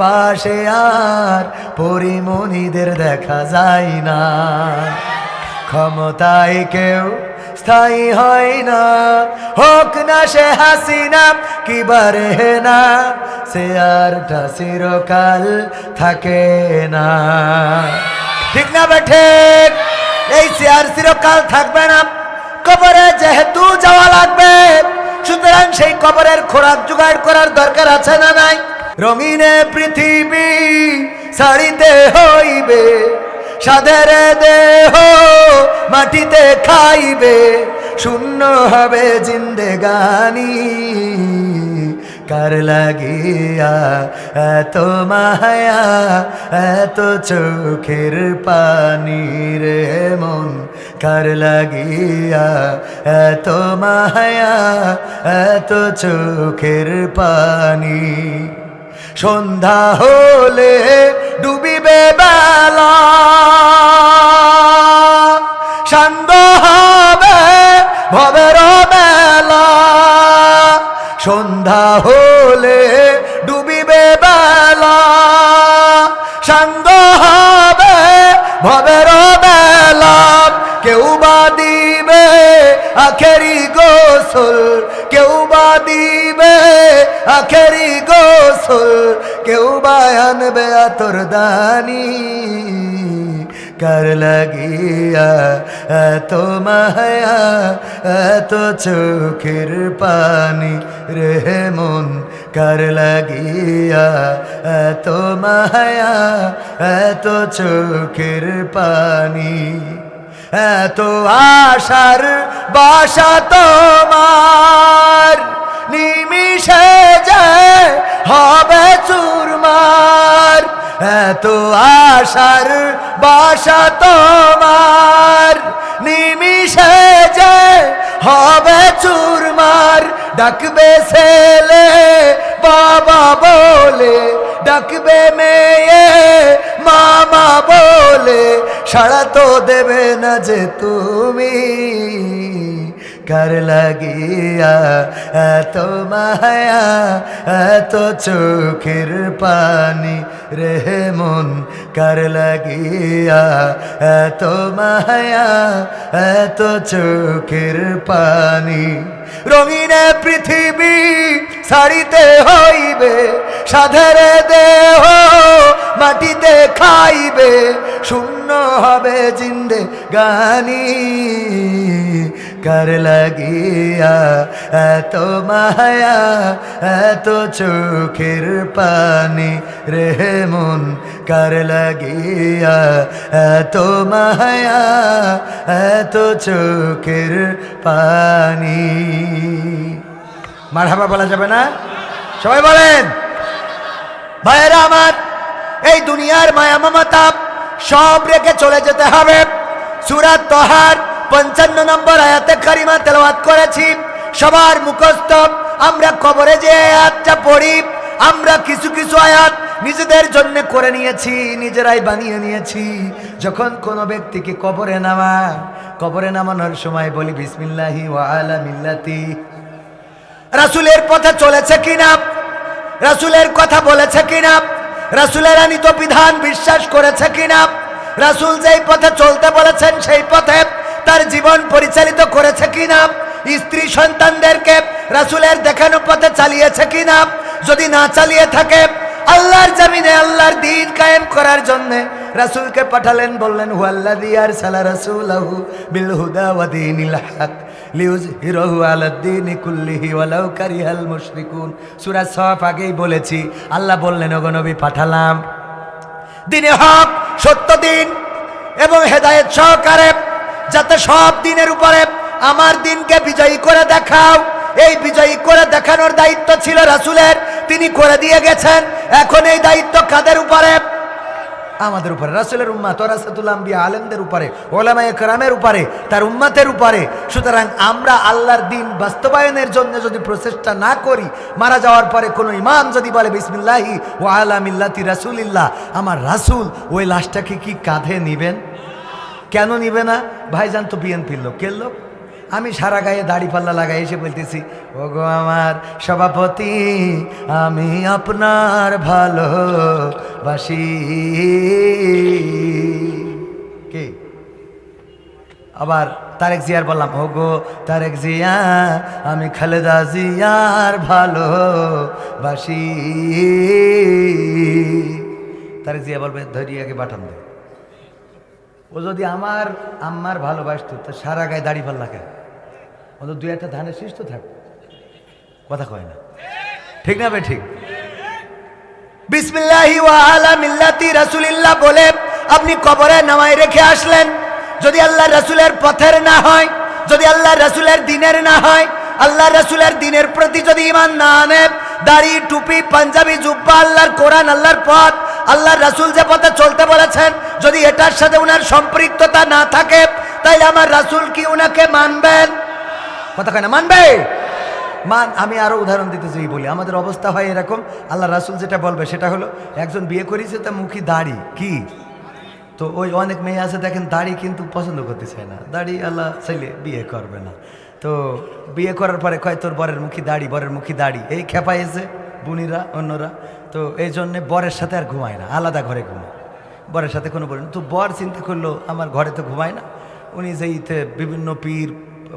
পাশে আর পরিমণিদের দেখা যায় না। ক্ষমতায় কেউ স্থায়ী হয় না। হোক না সে হাসিনা, কি বারে না, সে আরটা চিরকাল থাকে না। ঠিক না বেঠে এই চেয়ার চিরকাল থাকবে না। কবরে যেহেতু যাওয়া লাগবে, সুতরাং সেই কবরের খোরাক জোগাড় করার দরকার আছে না নাই? রঙিনে পৃথিবী ছাড়িতে হইবে, সাদের দেহ মাটিতে খাইবে, শূন্য হবে জিন্দেগানি। কার লাগিয়া এত মায়া, এত চোখের পানি রে মন? কার লাগিয়া এত মায়া, এত চোখের পানি? সন্ধ্যা হলে ডুবিবে বেলা। সান্দ হবে ভবের বেলা। সন্ধ্যা হলে ডুবিবে বেলা। সান্দ হবে ভবের বেলা। কেউ বা দিবে আখেরি গোসল, কেউ বা দিবে আখেরি গোসল, কেউ বা আনবে আতর দানি। কার লাগিয়া এত মায়া, এত চোখের পানি রে মন কার লাগিয়া এত মায়া, এত চোখের পানি। এত আশার বাসা তোমার। নিমিষে যায় হবে চুরমার, এত আশার বাসা তোমার। নিমিষে যায় হবে চুরমার, ডাকবে ছেলে বাবা বলে, ডাকবে মেয়ে মামা বলে, সাড়া তো দেবে না যে তুমি। কার লাগিয়া এত মায়া এত চোখের পানি রে মন কার লাগিয়া এত মায়া এত চোখের পানি রঙিনে পৃথিবী ছাড়িতে হইবে সাধের দেহ মাটিতে খাইবে, শূন্য হবে জিন্দে গানি। কার লাগিয়া এত মায়া এত চোখের পানি রে মন কার লাগিয়া এত মায়া এত চোখের পানি মারহাবা বলা যাবে না সবাই বলেন ভাইয়েরা আমার এই দুনিয়ার মায়া মমতা, সব রেখে চলে যেতে হবে। সুরাত তহার পঞ্চান্ন নম্বর আয়াতে কারিমা তেলাওয়াত করেছি। সবার মুখস্থ, আমরা কবরে যে আয়াতটা পড়ি, আমরা কিছু কিছু আয়াত নিজেদের জন্য করে নিয়েছি, নিজেরাই বানিয়ে নিয়েছি। যখন কোনো ব্যক্তিকে কবরে নামা, কবরে নামানোর সময় বলি, বিসমিল্লাহি ওয়া আলা মিল্লাতি। রাসুলের পথে চলেছে কিনা? রাসুলের কথা বলেছে কিনা? রাসুলের আনিত বিধান বিশ্বাস করেছে কিনা? রাসুল যেই পথে চলতে বলেছেন সেই পথে তার জীবন পরিচালিত করেছে কিনা? স্ত্রী সন্তানদেরকে রাসুলের দেখানো পথে চালিয়েছে কিনা? যদি না চালিয়ে থাকে, আল্লাহর জামিনে আল্লাহর দিন কায়েম করার জন্য রাসুলকে পাঠালেন, বললেন বিল হুদা ওয়া দীনিল হক লিউজহিরাহু আলাদ-দীনি কুল্লিহি ওয়ালাউ কারিহাল মুশরিকুন। সফ আগেই বলেছি, আল্লাহ বললেন, ওগো পাঠালাম। দিনে হক, সত্য দিন এবং হেদায়েত সহকারে যাতে সব দিনের উপরে আমার দিনকে বিজয়ী করে দেখাও। এই বিজয়ী করে দেখানোর দায়িত্ব ছিল রাসুলের। তিনি করে দিয়ে গেছেন। এখন এই দায়িত্ব কাদের উপরে? আমাদের উপরে। রাসুলের উম্মাত রাসাতুল আম্বিয়া আলেমদের উপরে, ওলামায়ে কেরামের উপরে, তার উম্মাতের উপরে। সুতরাং আমরা আল্লাহর দিন বাস্তবায়নের জন্য যদি প্রচেষ্টা না করি, মারা যাওয়ার পরে কোনো ইমাম যদি বলে, বিসমিল্লাহি ও আলা মিল্লাতি রাসুলিল্লাহ, আমার রাসুল ওই লাশটাকে কি কাঁধে নিবেন? কেন নিবে না? ভাইজান তো বিএনপির লোক। কে লোক? আমি সারা গায়ে দাড়ি পাল্লা লাগাই এসে বলতেছি ও গো আমার সভাপতি, আমি আপনার ভালোবাসি। কে? আবার তারেক জিয়ার বললাম ও গো তারেক জিয়া, আমি খালেদা জিয়ার ভালোবাসি। তারেক জিয়া বলবে ধরিয়াকে পাঠান দে। ও যদি আমার আম্মার ভালোবাসতো, তো সারা গায়ে দাড়ি পাল্লা কেন? ও তো দুই একটা ধানের শীষ তো কথা কয় না। ঠিক না বে ঠিক? বিসমিল্লাহি ওয়া আলা মিল্লাতি রাসূলিল্লাহ বলে আপনি কবরে নামাই রেখে আসলেন। যদি আল্লাহ রাসূলের পথের না হয়, যদি আল্লাহ রাসূলের দিনের না হয় আল্লাহ রাসূলের দিনের প্রতি যদি ইমান না আনে, দাড়ি, টুপি, পাঞ্জাবি, জুব্বা, আল্লাহর কোরআন, আল্লাহর পথ আল্লাহর রাসূল যে পথে চলতে বলেছেন, যদি এটার সাথে উনার সম্পৃক্ততা না থাকে, তাইলে আমার রাসূল কি উনাকে মানবেন? কথা কয় না, মানবে? মান, আমি আরও উদাহরণ দিতে চাই বলি, আমাদের অবস্থা হয় এরকম, আল্লাহ রাসুল যেটা বলবে সেটা হলো, একজন বিয়ে করেছে তা মুখী দাড়ি, কি? তো ওই অনেক মেয়ে আছে, দেখেন দাড়ি কিন্তু পছন্দ করতে চায় না, দাড়ি আল্লাহ চাইলে বিয়ে করবে না। তো বিয়ে করার পরে কয়, তোর বরের মুখী দাড়ি, বরের মুখী দাড়ি, এই খেপাইছে বুনিরা, অন্যরা তো এই জন্যে বরের সাথে আর ঘুমায় না, আলাদা ঘরে ঘুমায়। বরের সাথে কোনো বলেন তো বর চিন্তা করল, আমার ঘরে তো ঘুমায় না। উনি যে ইতে বিভিন্ন পীর,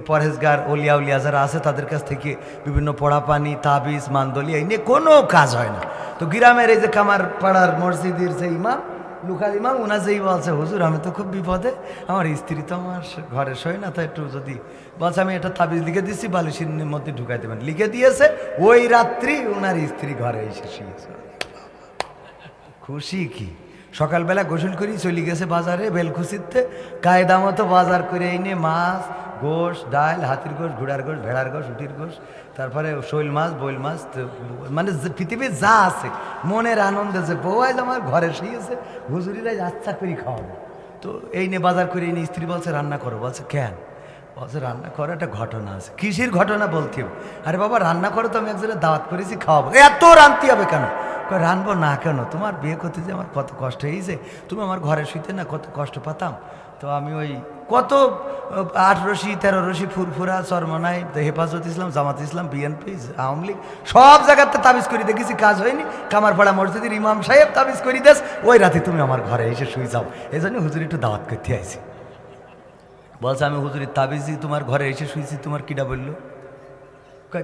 পরহেজগার, অলিয়া, উলিয়া যারা আছে তাদের কাছ থেকে বিভিন্ন পড়া পানি তাবিজ, মান্দলি, এই নিয়ে কোনো কাজ হয় না। তো গ্রামের এই যে কামার পাড়ার মসজিদের যে ইমাম লুকাল ইমাম ওনা যেই বলছে, হুজুর, আমি তো খুব বিপদে। আমার স্ত্রী তো আমার ঘরে শোয় না, তো একটু যদি বলছে, আমি এটা তাবিজ লিখে দিচ্ছি বালিশের মধ্যে ঢুকাই দেবেন। লিখে দিয়েছে, ওই রাত্রি ওনার স্ত্রী ঘরে এসে শুয়েছে। খুশি কি? সকালবেলা গোসল করি চলে গেছে বাজারে বেলখুশিতে কায়দা মতো বাজার করে এনে মাছ গোশ, ডাল, হাতির গোশ, ঘোড়ার গোশ, ভেড়ার গোশ, উটির গোশ, তারপরে শৈল মাছ বইল মাছ মানে পৃথিবীর যা আছে, মনের আনন্দ বউ আজ আমার ঘরে শুয়েছে হুজুরিরা আচ্ছা করে খাওয়াবে। তো এই নিয়ে বাজার করে এনে স্ত্রী বলছে, রান্না করো। বলছে, কেন? বলছে, রান্না করো একটা ঘটনা আছে। কিসের ঘটনা বলতে আরে বাবা, রান্না করো তো, আমি একজনের দাওয়াত করেছি, খাওয়াবো। এত রানতে হবে কেন? রানবো না কেন? তোমার বিয়ে করতে যে আমার কত কষ্ট হয়েছে। তুমি আমার ঘরে শুইতে না, কত কষ্ট পাতাম। তো আমি ওই কত আট রশি, তেরো রশি ফুরফুরা, চরমনাই হেফাজত ইসলাম, জামাত ইসলাম বিএনপি আওয়ামী লীগ, সব জায়গাতে তাবিজ করে দেখেছি, কাজ হয়নি। কামারপাড়া মসজিদের ইমাম সাহেব তাবিজ করি দেস, ওই রাতে তুমি আমার ঘরে এসে শুই যাও। এই জন্য হুজুর একটু দাওয়াত করতে আইছি। বলছে, আমি হুজুরের তাবিজি তোমার ঘরে এসে শুয়েছি, তোমার কিডা বলল?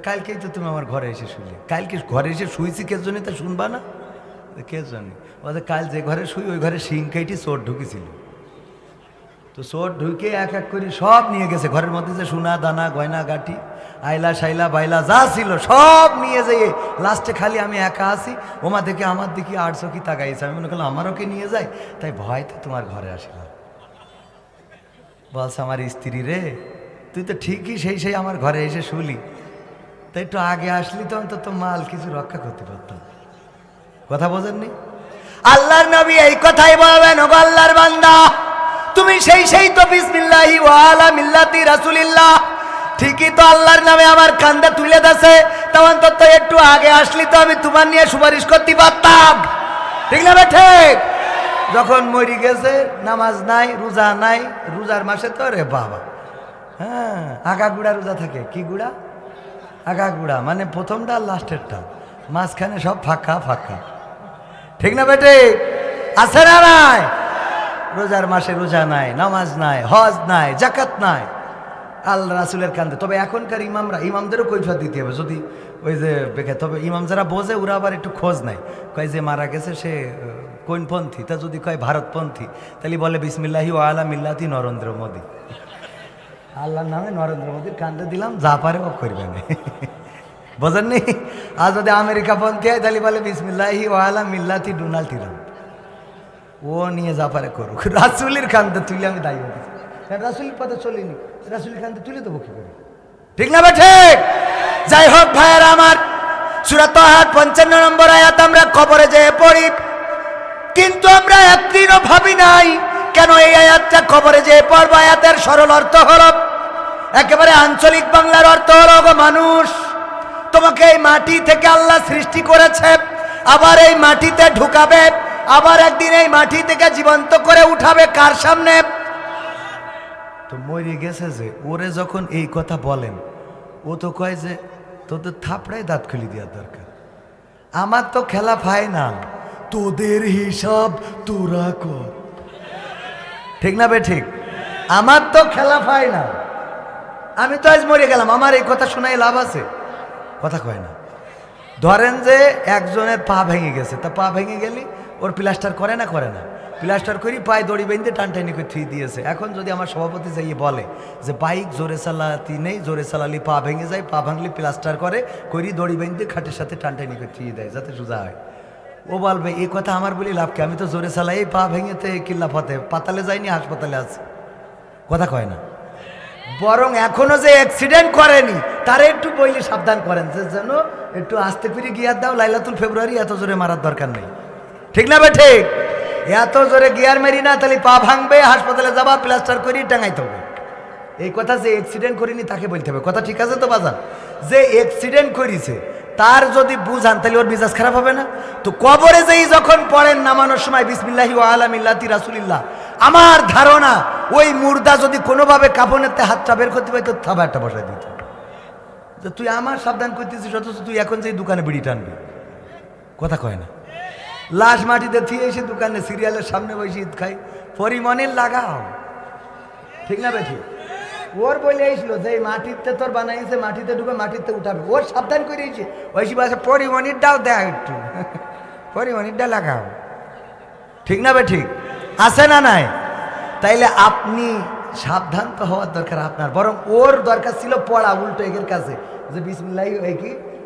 কালকেই তো তুমি আমার ঘরে এসে শুইলে। কালকে ঘরে এসে শুয়েছি, কে জন্য তা শুনবা না? কে জন্য? বলছে, কাল যে ঘরে শুই, ওই ঘরে শিং কাইটি চোর ঢুকেছিল। তো চোর ঢুকে এক এক করে সব নিয়ে গেছে। ঘরের মধ্যে যে সোনা, দানা, গয়না গাটি আইলা শাইলা বাইলা যা ছিল সব নিয়ে যেয়ে লাস্টে খালি আমি একা আছি। ওমা দেখে আমার দিকে আটশো কি তাকাইছে। আমি মনে করলাম, আমারও কি নিয়ে যায়? তাই ভয়তে তোমার ঘরে আসলাম। বলছে, আমার স্ত্রী রে, তুই তো ঠিকই সেই সেই আমার ঘরে এসে শুলি। তাই একটু আগে আসলি তো অন্তত মাল কিছু রক্ষা করতে পারতাম। কথা বোঝেননি? আল্লাহর নবী এই কথাই বলবেন, ওগো আল্লাহর বান্দা তুমি সেই সেই তো বিসমিল্লাহি ওয়া আলা মিল্লাতি রাসূলিল্লাহ। ঠিকই তো আল্লাহর নামে আমার কান্দে তুলে দেছে তখন তো একটু আগে আসলি তো আমি তোমার নিয়ে সুপারিশ করতে পারতাম। ঠিক না ঠিক? যখন মরি গেছে, নামাজ নাই, রোজা নাই, রোজার মাসে তো রে বাবা। হ্যাঁ আগা গুড়া রোজা থাকে। কি গুড়া? আগা গুড়া মানে প্রথমটা লাস্টেরটা। মাঝখানে সব ফাঁকা ফাঁকা। ঠিক না বেটে আছে না নাই? রোজার মাসে রোজা নাই, নামাজ নাই, হজ নাই জাকাত নাই। আল্লাহ রাসুলের কান্দে। তবে এখনকার ইমামরা, ইমামদেরও কৈফিয়ত দিতে হবে। যদি ওই যে বেকে তবে ইমাম যারা বোঝে, ওরা আবার একটু খোঁজ নাই কয় যে মারা গেছে সে কোনপন্থী তা যদি কয় ভারতপন্থী, তাহলে বলে, বিসমিল্লাহি ও আলা মিল্লাতি নরেন্দ্র মোদী। আল্লাহর নামে নরেন্দ্র মোদীর কান্দে দিলাম, যা পারে ও করবে না। বোঝেননি? আর যদি আমেরিকা পন্থী হয়, তাহলে বলে, বিসমিল্লাহি ও আলা মিল্লাতি ডোনাল্ড ট্রাম্প। ও নিয়ে যা পারে করুক। রাসুলির কান্দে তুলে আমি দায়ী হতে রাসুলির পথে চলিনি? রাসুলির কান্দে তুলে দেবো কি করে ঠিক না ঠিক? যাই হোক ভাইয়ের আমার, সুরাত হাট পঞ্চান্ন নম্বর আয়াত আমরা কবরে যেয়ে পড়ি। কিন্তু আমরা একদিনও ভাবি নাই, কেন এই আয়াতটা কবরে যেয়ে পড়ব? আয়াতের সরল অর্থ হল, একেবারে আঞ্চলিক বাংলার অর্থ হল মানুষ, তোমাকে এই মাটি থেকে আল্লাহ সৃষ্টি করেছে, আবার এই মাটিতে ঢুকাবে আবার একদিন এই মাটি থেকে জীবন্ত করে উঠাবে কার সামনে? তো মরে গেছে যে, ওরে যখন এই কথা বলেন, ও তো কয় যে, তোদের থাপড়াই দাঁত খুলি দেওয়ার দরকার। আমার তো খেলা ফাইনাল তোদের হিসাব তোরা কর। ঠিক না বে ঠিক? আমার তো খেলা ফাইনাল আমি তো আজ মরে গেলাম, আমার এই কথা শোনাই লাভ আছে? কথা কয় না। ধরেন যে একজনের পা ভেঙে গেছে, তা পা ভেঙে গেলি ওর প্লাস্টার করে না করে না। প্লাস্টার করি, পায়ে দড়ি বেঁধে টানটানি করে থুই দিয়েছে। এখন যদি আমার সভাপতি যাইয়ে বলে যে বাইক জোরে চালাতি নেই, জোরে চালালি পা ভেঙে যায়, পা ভাঙলি প্লাস্টার করে, করি দড়ি বেঁধে খাটের সাথে টানটানি করে থুই দেয়, যাতে সোজা হয়। ও বলবে এই কথা আমার বলি লাভ কি? আমি তো জোরে চালাই পা ভেঙেতে কিল্লা ফতে পাতালে যাইনি, হাসপাতালে আছে। কথা কয় না। বরং এখনও যে অ্যাক্সিডেন্ট করেনি, তারে একটু বইলে সাবধান করেন যে, যেন একটু আসতে ফিরে গিয়ার দাও, লাইলাতুল ফেব্রুয়ারি এত জোরে মারার দরকার নেই। ঠিক না বে ঠিক? এত জোরে গিয়ার মেরি না, তাহলে পা ভাঙবে, হাসপাতালে যাবা, প্লাস্টার করি টাঙাইতে হবে। এই কথা যে অ্যাক্সিডেন্ট করিনি, তাকে বলতে হবে। কথা ঠিক আছে তো, বাজান? যে অ্যাক্সিডেন্ট করিছে, তার যদি বুঝান, তাহলে ওর মেজাজ খারাপ হবে না? তো কবরে যেই যখন পড়েন, নামানোর সময়, বিসমিল্লাহি ও আলামিল্লাতি রাসুলিল্লাহ, আমার ধারণা, ওই মুর্দা যদি কোনোভাবে কাপনেতে হাতটা বের করতে পারতো থাবা একটা বসাই দিত তুই আমার সাবধান করতেছিস, অথচ তুই এখন যেই দোকানে বিড়ি টানবি। কথা কয় না। লাশ মাটিতে থিয়ে এসে দোকানে সিরিয়ালের সামনে বসে ঈদ খাই পরিমণের লাগাও। ঠিক না বেঠি? ওর বলে এইছিল যে মাটিতে তোর বানাইছে, মাটিতে ঢুকে মাটিতে উঠাবে। ওর সাবধান করে দিয়েছে ওই বাসে পরিমণিরটাও দেয় একটু। পরিমণিরটা লাগাও। ঠিক না বে ঠিক আছে না নাই? তাইলে আপনি সাবধান তো হওয়ার দরকার আপনার। বরং ওর দরকার ছিল পড়া, উল্টো এগের কাছে। যে, বিসমিল্লাহি কি?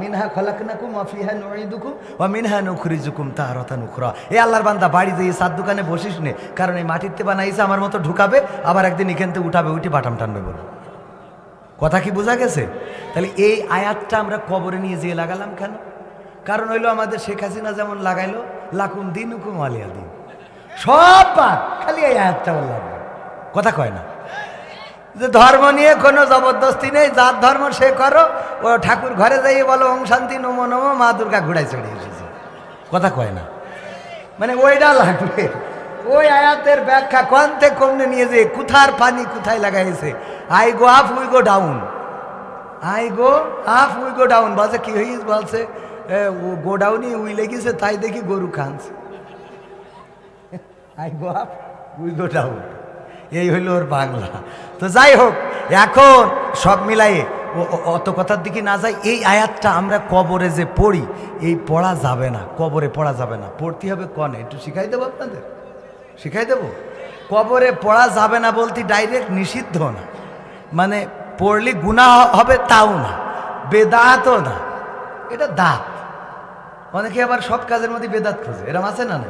মিনহা খলাকনাকুম ওয়া ফিহা নুঈদুকুম ওয়া মিনহা নুখরিজুকুম তারাতান উখরা। এই আল্লাহর বান্দা, বাড়ি দিয়ে সাত দোকানে বসিস নে, কারণ এই মাটিতে বানাইছে আমার মতো ঢুকাবে, আবার একদিন এখান থেকে উঠাবে, উঠে বাটাম টানবে বলে কথা কি বোঝা গেছে? তাহলে এই আয়াতটা আমরা কবরে নিয়ে যেয়ে লাগালাম কেন? কারণ হইল আমাদের শেখ হাসিনা যেমন লাগাইলো, লাকুম দিন হুকুম আলিয়া দিন। সব পাক খালি এই আয়াতটা লাগবে কথা কয় না। যে ধর্ম নিয়ে কোনো জবরদস্তি নেই, যার ধর্ম সে করো। ও ঠাকুর ঘরে যাইয়ে বলো, ওম শান্তি, নমো নমো, মা দুর্গা ঘুরাই চড়ে এসেছে। কথা কয় না। মানে ওইটা লাগবে। ওই আয়াতের ব্যাখ্যা কন্তে কমনে নিয়ে যে কোথার পানি কোথায় লাগাইছে। I go up we go, down. I go up we go, down. বলছে, কি হইস? বলছে ও গো ডাউনই উই লেগেছে, তাই দেখি গরু খানছে। I go up we go, down. এই হইল ওর বাংলা। তো যাই হোক, এখন সব মিলাই অত কথার দিকে না যাই, এই আয়াতটা আমরা কবরে যে পড়ি, এই পড়া যাবে না, কবরে পড়া যাবে না। পড়তে হবে কনে? একটু শিখাই দেবো আপনাদের? শিখাই দেবো? কবরে পড়া যাবে না বলতে ডাইরেক্ট নিষিদ্ধ না। মানে পড়লে গুণা হবে তাও না, বেদাতও না। এটা দাঁত। অনেকে আবার সব কাজের মধ্যে বেদাত খোঁজে। এরম আছে না না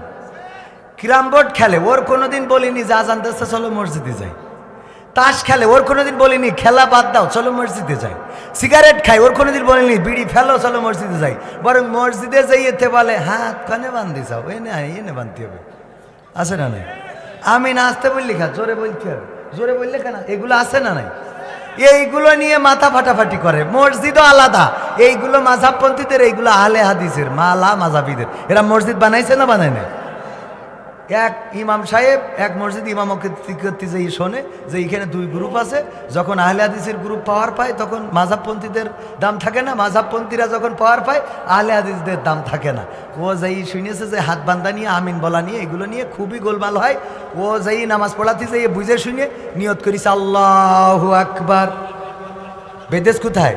ক্রাম বোর্ড খেলে ওর কোনোদিন বলিনি যা জানতে চাচ্ছে, চলো মসজিদে যাই। তাস খেলে ওর কোনোদিন বলিনি খেলা বাদ দাও চলো মসজিদে যাই। সিগারেট খাই ওর কোনোদিন বলিনি বিড়ি ফেলো চলো মসজিদে যাই। বরং মসজিদে যাই এতে বলে হাত কানে বান্ধি যাও এনে এনে বানতে হবে। আছে না নাই? আমি নাচতে বললি খা জোরে বলতে হবে। জোরে বললে কেন? এগুলো আছে না নাই? এইগুলো নিয়ে মাথা ফাটাফাটি করে। মসজিদও আলাদা। এইগুলো মাঝাবপন্থীদের এইগুলো আহলে হাদিসের মালা মাঝাবিদের। এরা মসজিদ বানাইছে না বানায় না এক ইমাম সাহেব, এক মসজিদ ইমাম করতে যে শোনে যে এখানে দুই গ্রুপ আছে, যখন আহলে হাদিসের গ্রুপ পাওয়ার পায়, তখন মাঝাবপন্থীদের দাম থাকে না। মাঝাবপন্থীরা যখন পাওয়ার পায়, আহলে হাদিসদের দাম থাকে না। ও যাই শুনেছে যে হাত বান্ধা নিয়ে, আমিন বলা নিয়ে, এগুলো নিয়ে খুবই গোলমাল হয়। ও যাই নামাজ পড়াতে যাই বুঝে শুনে নিয়ত করিস আল্লাহ আকবার। বেদেশ কোথায়?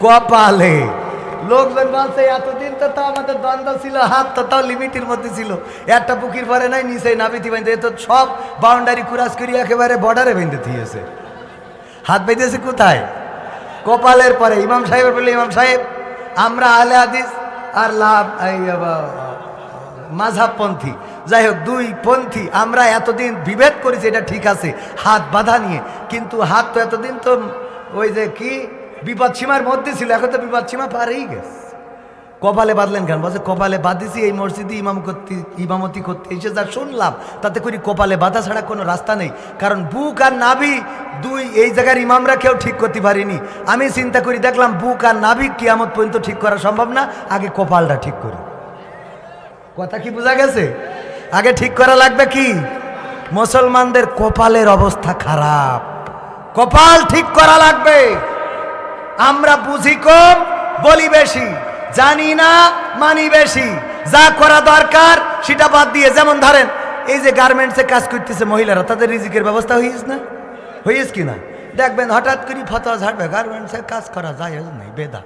কপালে। লোকজন বলছে, এতদিন তো তা আমাদের দ্বন্দ্ব ছিল, হাত তো তাও লিমিটের মধ্যে ছিল। একটা পুকির পরে নাই, নিচে নাবিতি বাঁধতে এ তো সব বাউন্ডারি কুরাস করি, একেবারে বর্ডারে বেঁধে দিয়েছে হাত বেঁধেছে কোথায়? কপালের পরে, ইমাম সাহেবের বললে, ইমাম সাহেব, আমরা আলে হাদিস আর লাভ, এই মাঝাবপন্থী যাই হোক, দুই পন্থী, আমরা এতদিন বিভেদ করেছি, এটা ঠিক আছে। হাত বাঁধা নিয়ে, কিন্তু হাত তো এতদিন তো, ওই যে কি বিপদ সীমার মধ্যে ছিল, এখন তো বিপদ সীমা পারেই গেছে। কপালে বাঁধলেন কেন? বলছে, কপালে বাঁধিছি, এই মসজিদে ইমাম করতে, ইমামতি করতে এসে যা শুনলাম, তাতে করি কপালে বাঁধা ছাড়া কোনো রাস্তা নেই। কারণ বুক আর নাভি দুই, এই জায়গার ইমামরা কেউ ঠিক করতে পারিনি। আমি চিন্তা করি, দেখলাম বুক আর নাভি কিয়ামত পর্যন্ত ঠিক করা সম্ভব না, আগে কপালটা ঠিক করি। কথা কি বোঝা গেছে? আগে ঠিক করা লাগবে কি? মুসলমানদের কপালের অবস্থা খারাপ। কপাল ঠিক করা লাগবে। আমরা বুঝি কম, বলি বেশি। জানি না, মানি বেশি। যা করা দরকার, সেটা বাদ দিয়ে, যেমন ধরেন, এই যে গার্মেন্টসে কাজ করতেছে মহিলারা, তাদের রিজিকের ব্যবস্থা হইস না? হইস কি না? দেখবেন, হঠাৎ করে ফতোয়া ঝাড়বে গার্মেন্টসে কাজ করা যায় নাই বেদা।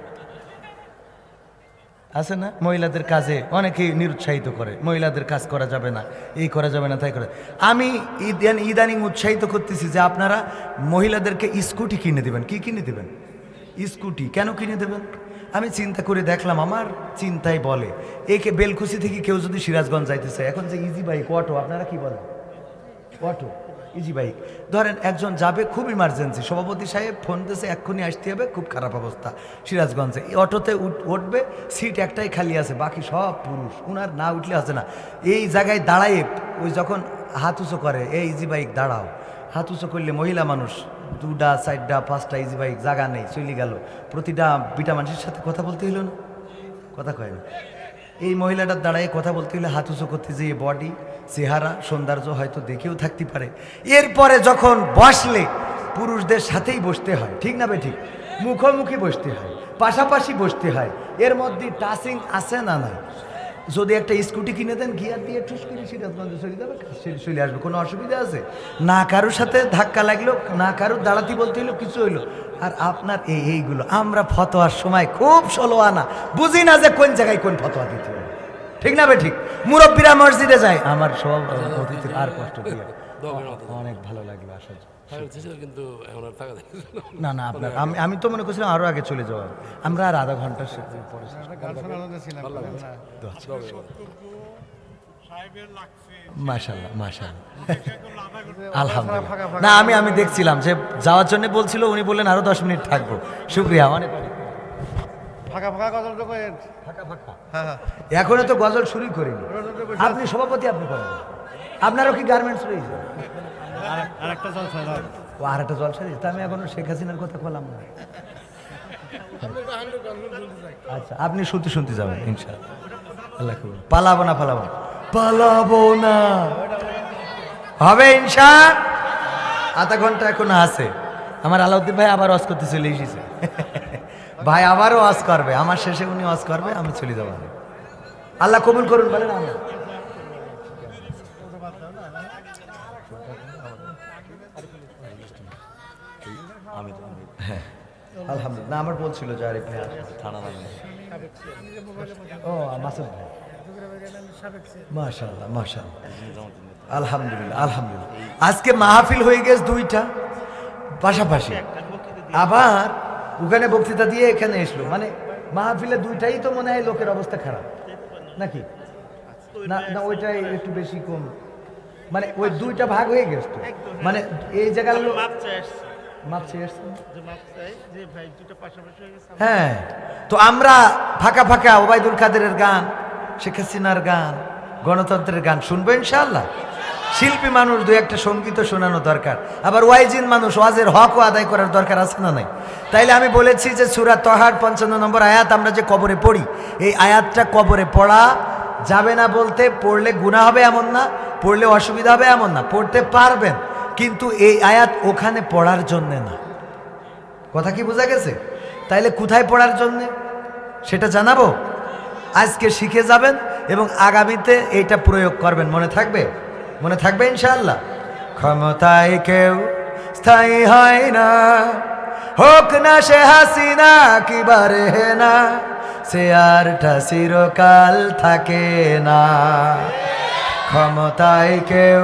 আছে না? মহিলাদের কাজে অনেকেই নিরুৎসাহিত করে, মহিলাদের কাজ করা যাবে না, এই করা যাবে না, তাই করে। আমি ইদান ইদানিং উৎসাহিত করতেছি যে আপনারা মহিলাদেরকে স্কুটি কিনে দেবেন। কি কিনে দেবেন? স্কুটি। কেন কিনে দেবেন? আমি চিন্তা করে দেখলাম, আমার চিন্তাই বলে। একে বেলকুচি থেকে কেউ যদি সিরাজগঞ্জ যাইতে চায়, এখন যে ইজি বাইক অটো আপনারা কি বলেন? অটো ইজি বাইক ধরেন একজন যাবে খুব ইমার্জেন্সি সভাপতি সাহেব ফোন দিয়েছে এক্ষুনি আসতে হবে, খুব খারাপ অবস্থা, সিরাজগঞ্জে। এই অটোতে উঠ- উঠবে সিট একটাই খালি আছে, বাকি সব পুরুষ, উনার না উঠলে আছে না। এই জায়গায় দাঁড়ায়, ওই যখন হাত করে, এই ইজি বাইক দাঁড়াও। হাত করলে মহিলা মানুষ দুটা চারটা পাঁচটা ইজি বাইক জায়গা নেই চলে গেল। প্রতিটা বিটা মানুষের সাথে কথা বলতে হইল না। কথা কয় না। এই মহিলাটার দাঁড়ায় কথা বলতে গেলে হাত উঁচু করতে যেয়ে বডি চেহারা, সৌন্দর্য হয়তো দেখেও থাকতে পারে। এরপরে যখন বসলে, পুরুষদের সাথেই বসতে হয়, ঠিক না ঠিক মুখোমুখি বসতে হয়, পাশাপাশি বসতে হয়। এর মধ্যে টাচিং আছে না নাই? যদি একটা স্কুটি কিনে দেন গিয়ার দিয়ে ঠুস করে সিরাজগঞ্জে চলে যাবে চলে আসবে কোনো অসুবিধা আছে? না কারোর সাথে ধাক্কা লাগল না কারোর দাঁড়াতে বলতে হইল কিছু হইল। আর আপনার এই এইগুলো আমরা ফতোয়ার সময় খুব ষোলো আনা বুঝি না যে কোন জায়গায় কোন ফতোয়া দিতে হবে। ঠিক না বে ঠিক? মুরব্বীরা মসজিদে যায় আমার সব অতিথির আর কষ্ট দিয়ে। অনেক ভালো লাগল আসা হ্যাঁ, ছিল কিন্তু এখন আর টাকা না। না না আপনার আমি আমি তো মনে করছিলাম আরও আগে চলে যাওয়ার আমরা আর আধা ঘণ্টা সে- পরে মাশাল্লাহ মাশাল্লাহ আলহামদুলিল্লাহ। না আমি আমি দেখছিলাম যে যাওয়ার জন্য বলছিল উনি বললেন আরও দশ মিনিট থাকব। শুক্রিয়া অনেক ফাঁকা ফাঁকা গজল তো করেন। হ্যাঁ হ্যাঁ। এখনও তো গজল শুরু করিনি। আপনি সভাপতি আপনি করেন। আপনারও কি গার্মেন্টস রয়েছে? ও আর একটা জলসা রয়েছে আমি এখনও শেখ হাসিনার কথা বললাম না। আচ্ছা আপনি শুনতে শুনতে যাবেন, ইনশাআল্লাহ। আল্লাহ পালাবো না, পালাবো পালাবো না। হবে ইনশা আধা ঘণ্টা এখনও আছে। আমার আলাউদ্দিন ভাই আবার অস করতে চলে এসেছে। ভাই আবারও অস করবে। আমার শেষে উনি অস করবে, আমি চলে যাব। আল্লাহ কবুল করুন, বলেন আমরা হ্যাঁ আলহামদুলিল্লাহ আমার বলছিল যে আরিফ ভাই থানা লাগবে ও মাসুদ ভাই। মাশাল্লাহ মাশাল্লাহ আলহামদুলিল্লাহ আলহামদুলিল্লাহ। আজকে মাহফিল হয়ে গেছে দুইটা পাশাপাশি। আবার ওখানে বক্তৃতা দিয়ে এখানে এসলো। মানে মাহফিলে দুইটাই তো মনে হয় লোকের অবস্থা খারাপ। নাকি? না না ওইটাই একটু বেশি কম। মানে ওই দুইটা ভাগ হয়ে গেছে তো। মানে এই জায়গার লোক হ্যাঁ তো আমরা ফাঁকা ফাঁকা ওবায়দুল কাদেরের গান শেখ হাসিনার গান গণতন্ত্রের গান শুনব ইনশাল্লাহ শিল্পী মানুষ দু একটা সংগীত শোনানো দরকার। আবার ওয়াইজিন মানুষ ওয়াজের হকও আদায় করার দরকার আছে না নাই? তাইলে আমি বলেছি যে সুরা তহার পঞ্চান্ন নম্বর আয়াত আমরা যে কবরে পড়ি এই আয়াতটা কবরে পড়া যাবে না বলতে পড়লে গুণা হবে এমন না পড়লে অসুবিধা হবে এমন না পড়তে পারবেন। কিন্তু এই আয়াত ওখানে পড়ার জন্যে না। কথা কি বোঝা গেছে? তাইলে কোথায় পড়ার জন্যে? সেটা জানাব? আজকে শিখে যাবেন এবং আগামীতে এইটা প্রয়োগ করবেন। মনে থাকবে? মনে থাকবে ইনশাআল্লাহ? ক্ষমতায় কেউ স্থায়ী হয় না। হোক না সে হাসিনা, কি বারে না। সে আরটা চিরকাল থাকে না। ক্ষমতায় কেউ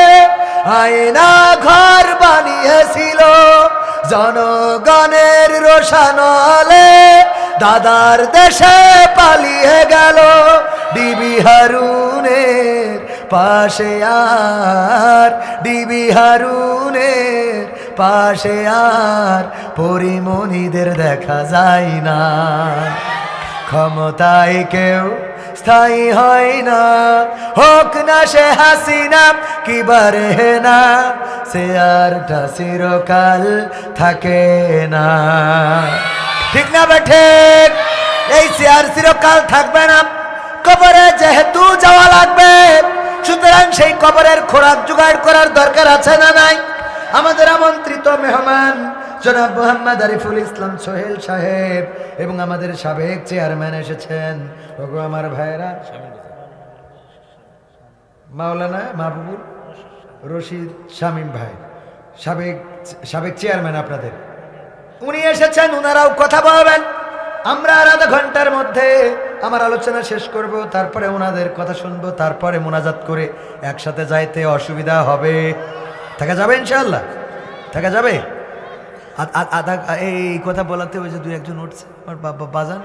জনগণের রোশানলে দাদার দেশে পালিয়ে গেল ডিবি হারুনের পাশে আর, ডিবি হারুনের পাশে আর, পরিমণিদের দেখা যায় না। ক্ষমতায় কেউ স্থায়ী হয় না। হোক না সে হাসিনা, কি বারে না, সে আরটা চিরকাল থাকে না। ঠিক না বেঠে এই চেয়ার চিরকাল থাকবে না। কবরে যেহেতু যাওয়া লাগবে, সুতরাং সেই কবরের খোরাক জোগাড় করার দরকার আছে না নাই? আমাদের আমন্ত্রিত মেহমান, জনাব মোহাম্মদ আরিফুল ইসলাম সোহেল সাহেব এবং আমাদের সাবেক চেয়ারম্যান এসেছেন ওগো আমার ভাইয়েরা, মাওলানা মাহবুবুল রশিদ শামীম ভাই, সাবেক সাবেক চেয়ারম্যান আপনাদের। উনি এসেছেন ওনারাও কথা বলবেন। আমরা আর আধা ঘণ্টার মধ্যে আমার আলোচনা শেষ করব, তারপরে ওনাদের কথা শুনব, তারপরে মোনাজাত করে একসাথে যাইতে অসুবিধা হবে। থাকা যাবে ইনশাল্লাহ থাকা যাবে? আধা, এই কথা বলাতে ওই যে দু একজন উঠছে, আমার বাবা বাজান।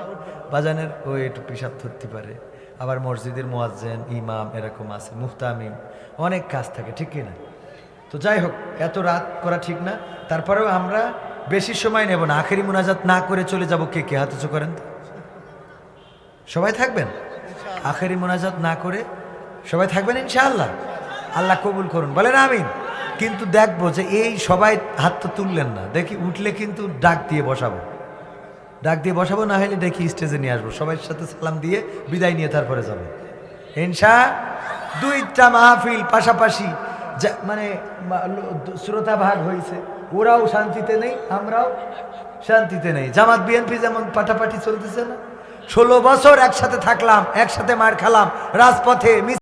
বাজানের ও একটু পেশাব ধরতে পারে। আবার মসজিদের মোয়াজ্জেন, ইমাম এরকম আছে মুফতামিম অনেক কাজ থাকে, ঠিক কি না তো যাই হোক, এত রাত করা ঠিক না। তারপরেও আমরা বেশি সময় নেব না। আখেরি মোনাজাত না করে চলে যাব কে কে হাত উঁচু করেন সবাই থাকবেন? আখেরি মোনাজাত না করে সবাই থাকবেন ইনশাআল্লাহ? আল্লাহ কবুল করুন। বলেন আমিন। কিন্তু দেখব যে এই সবাই হাত তো তুললেন না। দেখি উঠলে কিন্তু ডাক দিয়ে বসাবো। ডাক দিয়ে বসাবো, না হলে দেখি স্টেজে নিয়ে আসব। সবার সাথে সালাম দিয়ে বিদায় নিয়ে তারপরে যাব। ইনশা, দুইটা মাহফিল পাশাপাশি মানে শ্রোতা ভাগ হয়েছে। ওরাও শান্তিতে নেই, আমরাও শান্তিতে নেই। জামাত, বিএনপি যেমন পাটাপাটি চলতেছে না। ষোলো বছর একসাথে থাকলাম, একসাথে মার খালাম, রাজপথে